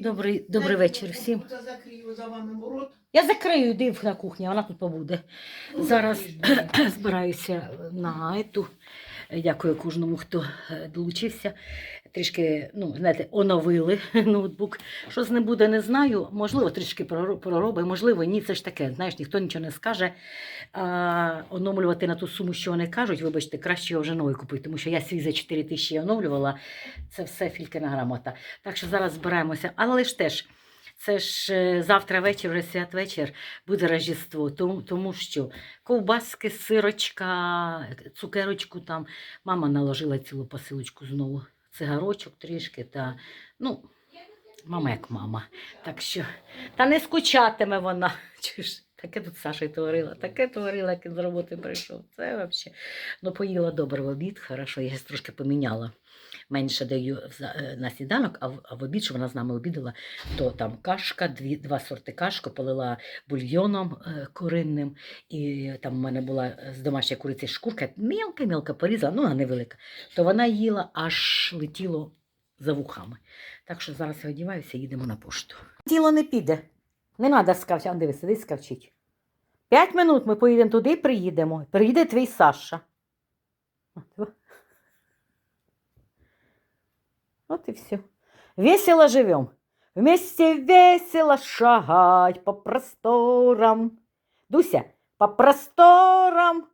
Добрий, добрий вечір всім. Я закрию за вами рот. Я закрию, йди на кухні, вона тут побуде. Зараз збираюся на ету. Дякую кожному, хто е, долучився. Трішки, ну, знаєте, оновили ноутбук. Що з ним буде, не знаю. Можливо, трішки проро- проробить, можливо, ні, це ж таке. Знаєш, ніхто нічого не скаже. А оновлювати на ту суму, що вони кажуть, вибачте, краще його вже новий купити, тому що я свій за 4 тисячі оновлювала. Це все фількина грамота. Так що зараз збираємося. Але ж теж. Це ж е, завтра вечір, святвечір, буде Рождество, тому, тому що ковбаски, сирочка, цукерочку там. Мама наложила цілу посилочку знову. Цигарочок трішки та ну, мама як мама. Так що, та не скучатиме вона. Чуєш, таке тут Саша творила, таке творила, як з роботи прийшов. Це взагалі. Ну, поїла добре в обід, хорошо, я трошки поміняла. Менше даю е, на сніданок, а в, обід, що вона з нами обідала, то там кашка, дві, два сорти кашки, полила бульйоном е, куринним. І там в мене була е, з домашньої куриці шкурка, мілка-мілка порізала, ну, вона невелика. То вона їла, аж летіло за вухами. Так що зараз я одіваюся, їдемо на пошту. Діло не піде. Не треба скавчати. А дивись, сидить скавчить. П'ять минут ми поїдемо туди і приїдемо. Приїде твій Саша. От, о. Вот и все. Весело живем. Вместе весело шагать по просторам. Дуся, по просторам.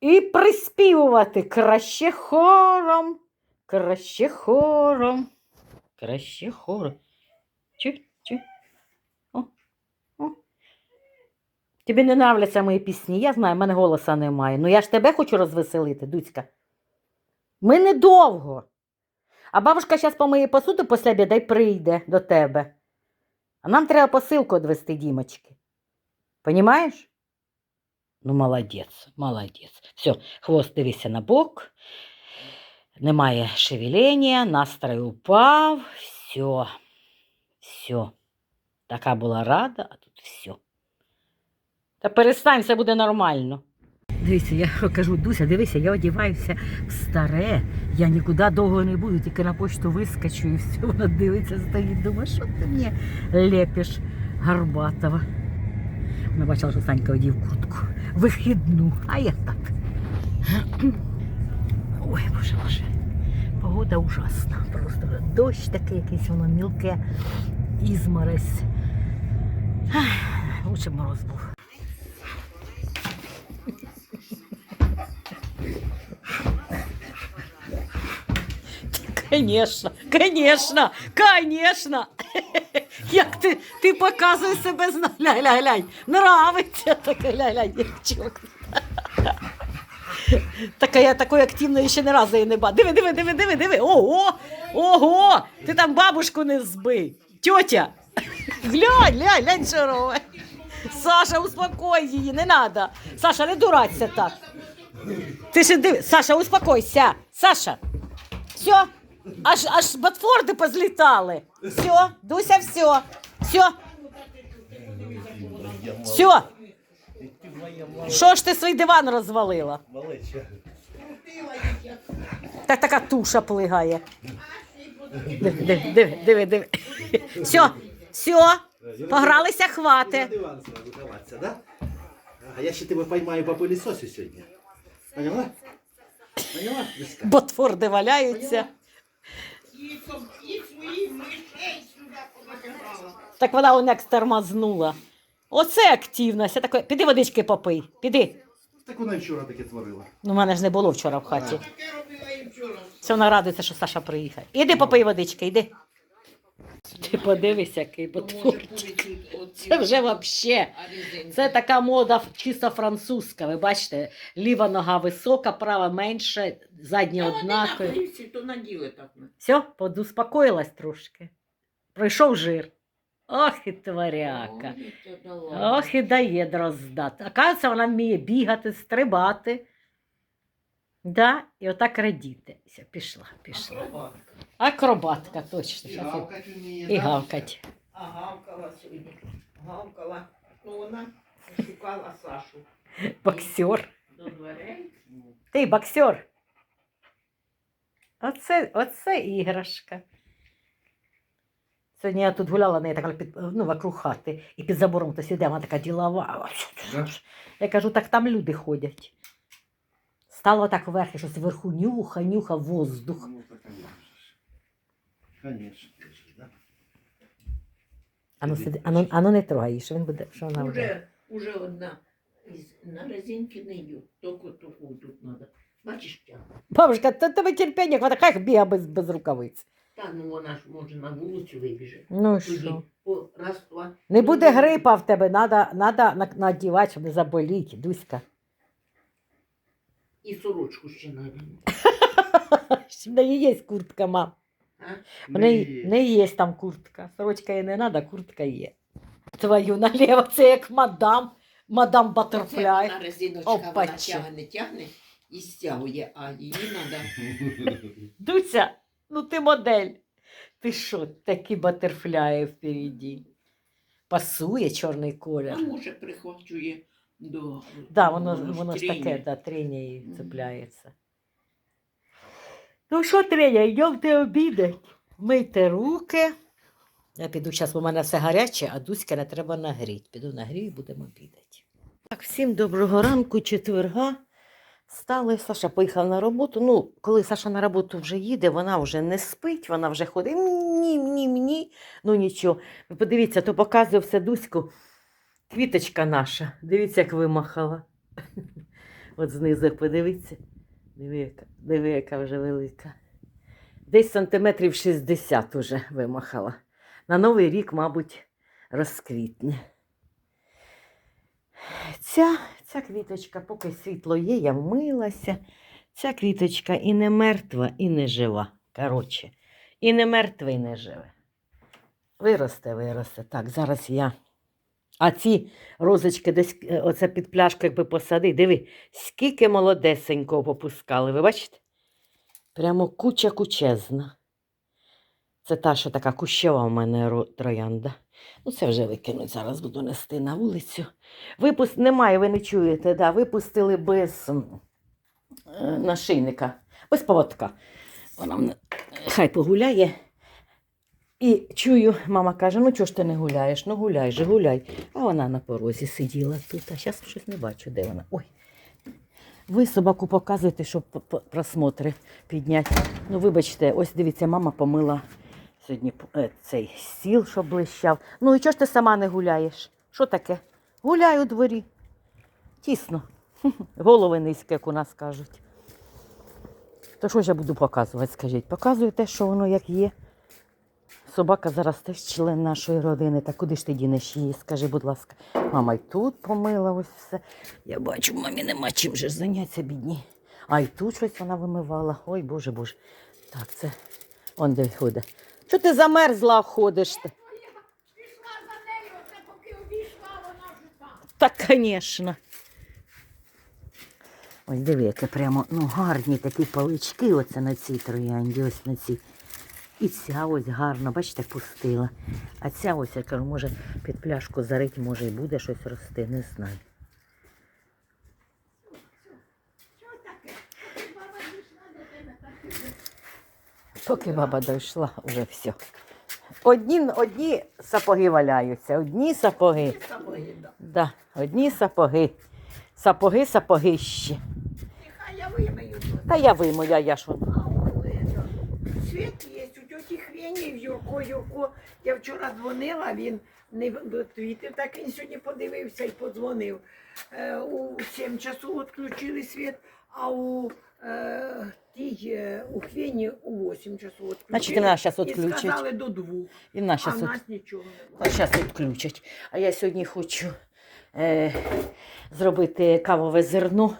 І приспівувати краще хором. Краще хором. Краще хором. Чу, чу. Тобі не нравляться мої пісні. Я знаю, в мене голоса немає. Ну я ж тебе хочу розвеселити, Дуцька. Ми недовго. А бабушка зараз помиє посуду після обіду і прийде до тебе. А нам треба посилку відвести, Дімочки. Понімаєш? Ну, молодець, молодець. Все, хвост дивися на бок. Немає шевелення, настрій упав. Все. Все. Така була рада, а тут все. Та перестань, все буде нормально. Дивися, я кажу, Дуся, дивися, я одіваюся в старе. Я нікуди довго не буду, тільки на почту вискочу і все. Вона дивиться, стоїть, думає, що ти мені лепиш Горбатова. Вона бачила, що Санька одів куртку. Вихідну, а я так. Ой, боже боже. Погода ужасна. Просто дощ такий якийсь, воно мілке, ізморозь. Лучше б мороз був. Конечно, конечно, конечно. Як ти, ти показуєш себе зна... Глянь, глянь, глянь. Нравиться таке, глянь, глянь, дівчинка. Така я такої активної ще не разу її не бачила. Диви, диви, диви, диви, диви. Ого! Ого! Ти там бабушку не збий. Тьотя. Глянь, глянь, глянь, що. Саша, успокой її, не треба. Саша, не дураться так. Ти ще диви. Саша, успокойся. Саша. Все. Аж, аж ботфорди позлітали. Все, Дуся, все. Все. Все. Що ж ти свій диван розвалила? Малеча. Так така туша плигає. Диви, диви, диви. Все, все, погралися, хвати. диван сразу ховаться, да? А я ще тебе поймаю по пылесосу сьогодні. Поняла? Поняла? Люська? Ботфорди валяються. І, і свої мишей сюди позабирала. Так вона он як тормознула. Оце активність. Я таке, піди водички попий. Піди. Так вона і вчора таке творила. Ну, в мене ж не було вчора в хаті. Таке робила і вчора. Це вона радується, що Саша приїхав. Іди попий водички, іди. Ти подивись, який ботфорчик. Це вже взагалі. Це така мода чисто французька. Ви бачите, ліва нога висока, права менше, задня однакові. то наділи так. Все, подуспокоїлась трошки. Пройшов жир. Ох і тваряка. Ох і дає дроздат. Оказується, вона вміє бігати, стрибати. Да, і отак радіти. Все, пішла, пішла. Акробатка, точно. Гавкать вміє, І гавкать. А гавкала сьогодні. Гавкала. Ну вона шукала Сашу. Боксер. До дверей. Ти боксер. Оце, оце іграшка. Сьогодні я тут гуляла, неї така під, ну, вокруг хати, і під забором хтось іде, вона така ділова. Я кажу, так там люди ходять. Стала так вверх, і щось вверху нюха, нюха воздух. Ну, так, конечно. Конечно? Ану, сиди, ану, ану не трогай, що він буде, що вона буде. Уже, уже одна із на резинки не йду, тільки таку тут треба. Бачиш, тягне. Бабушка, то тебе терпіння хватає, хай біга без, без рукавиць. Та ну вона ж може на вулицю вибіже. Ну Тоді що? по раз, два. Не буде грипа в тебе, надо, надо на- надівати, щоб не заболіть, Дуська. І сорочку ще надягну. В неї є куртка, мам. В неї, в неї є там куртка. Сорочка їй не треба, куртка є. Твою наліво, це як мадам, мадам Оце Баттерфляй. вона резиночка, вона Опаче. тягне, тягне і стягує, а її треба. Дуся, ну ти модель. Ти що, такі батерфляї впереді. Пасує чорний А колір. може прихвачує до. Да, воно, воно ж таке, да, треня і цепляється. Ну що, треня, йдемте обідати. Мийте руки. Я піду зараз, бо в мене все гаряче, а Дуська не треба нагріти. Піду нагрію і будемо обідати. Так, всім доброго ранку, четверга. Стали, Саша поїхав на роботу. Ну, коли Саша на роботу вже їде, вона вже не спить, вона вже ходить ні, ні, ні. Ну нічого. Ви подивіться, то показує все Дуську. Квіточка наша. Дивіться, як вимахала. От знизу подивіться. Диви, диви, яка вже велика. Десь сантиметрів 60 уже вимахала. На Новий рік, мабуть, розквітне. Ця, ця квіточка, поки світло є, я вмилася. Ця квіточка і не мертва, і не жива. Коротше, і не мертва, і не живе. Виросте, виросте. Так, зараз я. А ці розочки десь е, оце під пляшку, якби посади. Диви, скільки молодесенького попускали. Ви бачите? Прямо куча кучезна. Це та, що така кущова у мене троянда. Ну, це вже викинуть. Зараз буду нести на вулицю. Випуск немає, ви не чуєте, да, випустили без е, нашийника, без поводка. Вона хай погуляє. І чую, мама каже: ну чого ж ти не гуляєш? Ну гуляй же, гуляй. А вона на порозі сиділа тут, а зараз щось не бачу, де вона. Ой. Ви собаку показуєте, щоб просмотри підняти. Ну, вибачте, ось дивіться, мама помила сьогодні е, цей стіл, щоб блищав. Ну і чого ж ти сама не гуляєш? Що таке? Гуляй у дворі. Тісно. Голови низькі, як у нас кажуть. То що ж я буду показувати, скажіть? Показую те, що воно як є. Собака зараз теж член нашої родини. Та куди ж ти дінеш її? Скажи, будь ласка. Мама й тут помила ось все. Я бачу, мамі нема чим же зайнятися, бідні. А й тут щось вона вимивала. Ой, боже, боже. Так, це он де ходить. Чого ти замерзла ходиш? ти? Так, звісно. Ось диви, яке прямо ну, гарні такі палички оце на цій троянді, ось на цій. І ця ось гарно, бачите, пустила. А ця ось, я кажу, може під пляшку зарить, може і буде щось рости, не знаю. Поки баба дійшла вже все. Одні, одні сапоги валяються, одні сапоги. Сапоги дав. Да, одні сапоги. Сапоги, сапогищі. Нехай я вимию. Та я вимоя, я ж. А у это, світ є у тьоті Юрко, Юрко. Я вчора дзвонила, він не відвітив, так він сьогодні подивився і подзвонив. Е, у 7 часу відключили світ, а у е, тій, е, у Хвені у 8 часу відключили. Значить, і нас зараз І відключать. сказали до двох, І нас а зараз нас нічого А немає. зараз відключать. А я сьогодні хочу е, зробити кавове зерно,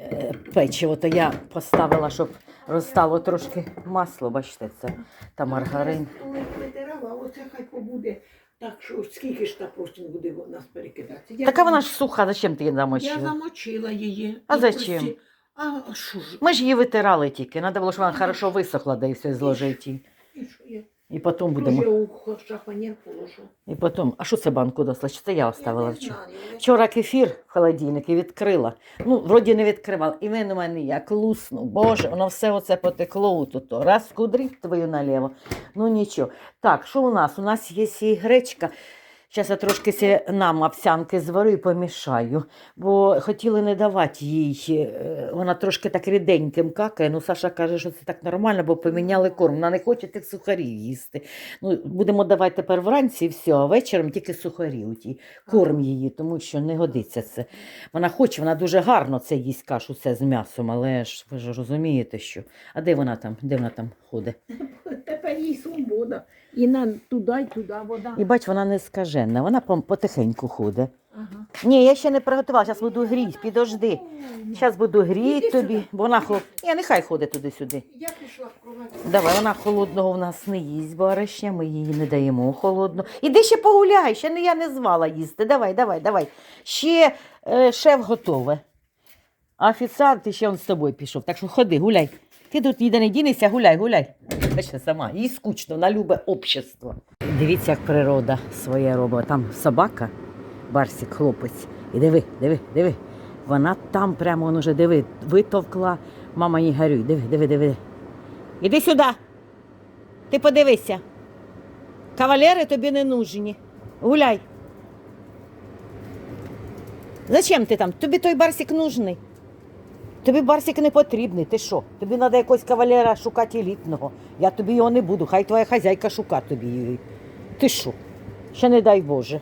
е, печиво. То я поставила, щоб розстало трошки масло, бачите, це та маргарин. Коли витирала, оце хай побуде. Так що скільки ж та просто буде нас перекидати. Я Така вона ж суха, зачем ти її Я замочила? замочила її. А І зачем? прості- А що ж? Ми ж її витирали тільки. Треба було, щоб вона хорошо висохла, да і все зложить. І що я? І потім будемо. Уже у положу. І потім. А що це банку досла? Чи це я оставила вчора? Вчора кефір в холодильнику відкрила. Ну, вроді не відкривала. І він у мене як луснув. Боже, воно все оце потекло тут. Раз кудрить твою наліво. Ну нічого. Так, що у нас? У нас є і гречка. Зараз я трошки сі нам овсянки зварю і помішаю, бо хотіли не давати їй. е, Вона трошки так ріденьким какає. Ну, Саша каже, що це так нормально, бо поміняли корм. Вона не хоче тих сухарів їсти. Ну, будемо давати тепер вранці і все, а вечором тільки сухарі у ті. Корм її, тому що не годиться це. Вона хоче, вона дуже гарно це їсть кашу це з м'ясом, але ж ви ж розумієте, що. А де вона там? Де вона там ходить? Тепер їй свобода. І на туди, і туди вода. І бач, вона не скажена, вона пом- потихеньку ходить. Ага. Ні, я ще не приготувала, зараз буду гріти, підожди. Зараз буду гріти Іди тобі, бо вона хлоп. Ні, нехай ходить туди-сюди. Я пішла в кровать. Давай, вона холодного в нас не їсть баришня, ми її не даємо холодного. Іди ще погуляй, ще не я не звала їсти. Давай, давай, давай. Ще е, шеф готове. А офіціант ще он з тобою пішов. Так що ходи, гуляй. Ти тут ніде не дінешся, гуляй, гуляй. Бачите, сама, їй скучно, вона любить общество. Дивіться, як природа своє робить. Там собака, барсик, хлопець. І диви, диви, диви. Вона там прямо он уже диви, витовкла. Мама їй горюй, диви, диви, диви. Іди сюди. Ти подивися. Кавалери тобі не нужні. Гуляй. Зачем ти там? Тобі той барсик нужний. Тобі барсик не потрібний. Ти що? Тобі треба якогось кавалера шукати елітного. Я тобі його не буду. Хай твоя хазяйка шука тобі. Ти що? Ще не дай Боже.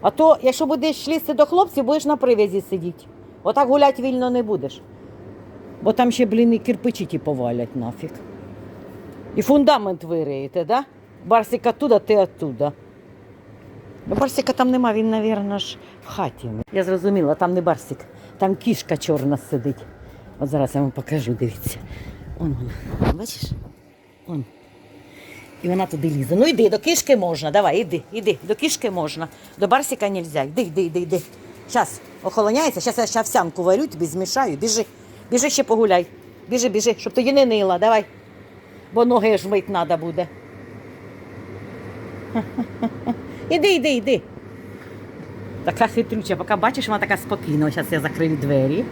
А то, якщо будеш лізти до хлопців, будеш на привязі сидіти. Отак гуляти вільно не будеш. Бо там ще, блін, і кирпичі ті повалять нафіг. І фундамент вириєте, да? Барсик оттуда, ти оттуда. Барсика там нема, він, мабуть, ж в хаті. Я зрозуміла, там не барсик, там кішка чорна сидить. От зараз я вам покажу, дивіться. Он вона. Бачиш? Он. І вона туди лізе. Ну йди, до кішки можна, давай, іди, іди, до кішки можна. До барсика не можна. Йди, йди, йди, йди. Зараз охолоняється, зараз я ще овсянку варю, тобі змішаю, біжи. Біжи ще погуляй. Біжи, біжи, щоб тоді не нила, давай. Бо ноги ж мить треба буде. Іди, іди, іди. Така хитрюча, поки бачиш, вона така спокійна. Зараз я закрию двері.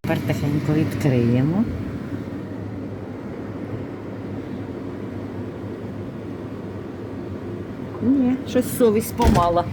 Тепер тихенько відкриємо. Ні, щось совість помала.